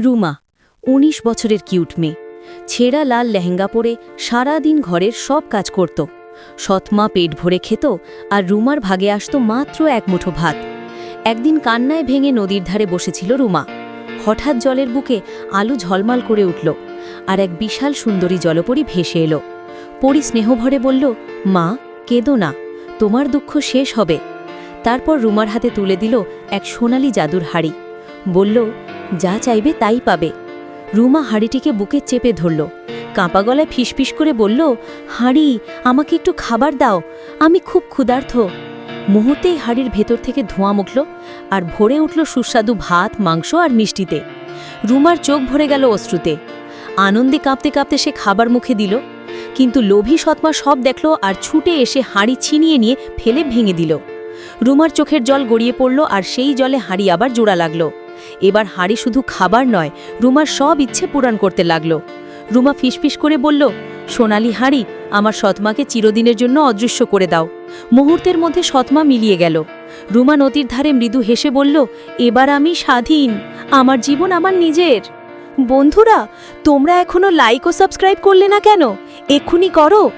রুমা ১৯ বছরের কিউট মেয়ে। ছেঁড়া লাল লেহেঙ্গা পরে সারাদিন ঘরের সব কাজ করত। সৎমা পেট ভরে খেত আর রুমার ভাগে আসত মাত্র এক মুঠো ভাত। একদিন কান্নায় ভেঙে নদীর ধারে বসেছিল রুমা। হঠাৎ জলের বুকে আলু ঝলমাল করে উঠল আর এক বিশাল সুন্দরী জলপরি ভেসে এলো। পরি স্নেহভরে বলল, মা, কেঁদো না, তোমার দুঃখ শেষ হবে। তারপর রুমার হাতে তুলে দিল এক সোনালি জাদুর হাড়ি। বলল যা চাইবে তাই পাবে। রুমা হাড়িটিকে বুকে চেপে ধরল। কাঁপা গলায় ফিসফিস করে বলল, হাড়ি, আমাকে একটু খাবার দাও, আমি খুব ক্ষুধার্থ। মুহূর্তেই হাড়ির ভেতর থেকে ধোঁয়া মুখল আর ভরে উঠল সুস্বাদু ভাত, মাংস আর মিষ্টিতে। রুমার চোখ ভরে গেল অশ্রুতে। আনন্দে কাঁপতে কাঁপতে সে খাবার মুখে দিল, কিন্তু লোভী সৎমা সব দেখল আর ছুটে এসে হাঁড়ি ছিনিয়ে নিয়ে ফেলে ভেঙে দিল। রুমার চোখের জল গড়িয়ে পড়ল আর সেই জলে হাঁড়ি আবার জোড়া লাগল। এবার হাঁড়ি শুধু খাবার নয়, রুমার সব ইচ্ছে পূরণ করতে লাগল। রুমা ফিসফিস করে বলল, সোনালি হাঁড়ি, আমার সৎমাকে চিরদিনের জন্য অদৃশ্য করে দাও। মুহূর্তের মধ্যে সৎমা মিলিয়ে গেল। রুমা নদীর ধারে মৃদু হেসে বলল, এবার আমি স্বাধীন, আমার জীবন আমার নিজের। বন্ধুরা, তোমরা এখনও লাইক ও সাবস্ক্রাইব করলে না কেন? এক্ষুনি করো।